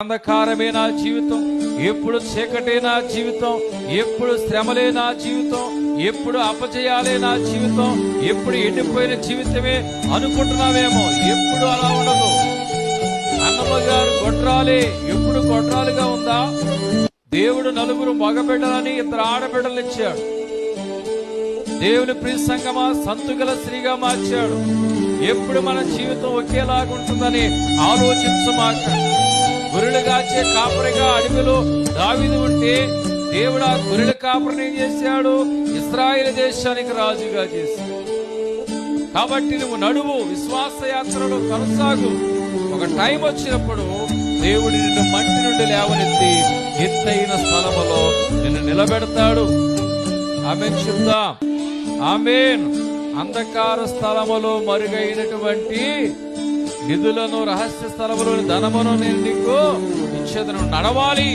అంధకారమే నా జీవితం. ఎప్పుడు చీకటే నా జీవితం. ఎప్పుడు శ్రమలే నా జీవితం. ఎప్పుడు అపజయాలే నా జీవితం. ఎప్పుడు ఎండిపోయిన జీవితమే అనుకుంటున్నావేమో. ఎప్పుడు అలా ఉండదు. అన్నమ్మ గారు గొడ్రాలే ఎప్పుడు గొడ్రాలుగా ఉందా? దేవుడు నలుగురు మగబిడ్డలని ఇద్దరు ఆడబిడ్డలు ఇచ్చాడు. దేవుని ప్రియ సంగమా సంతుగల స్త్రీగా మార్చాడు. ఎప్పుడు మన జీవితం ఒకేలాగా ఉంటుందని ఆలోచించమాక గొర్రెలు కాచే కాపరిగా దావిది ఉంటే దేవుడు ఆ గొర్రెల కాపరిని ఏం చేశాడు? ఇస్రాయేల్ దేశానికి రాజుగా చేశాడు. కాబట్టి నువ్వు నడువు విశ్వాస యాత్రలో కొనసాగు. ఒక టైం వచ్చినప్పుడు దేవుడు నిన్ను మట్టి నుండి లేవనెత్తి ఎత్తైన స్థలములో నిన్ను నిలబెడతాడు. ఆమె చెప్దాం. ఆమెన్. అంధకార స్థలములో మరుగైనటువంటి నిధులను రహస్య స్థలములోని ధనమును నేను నీకు ఇచ్చేదను నడవాలి.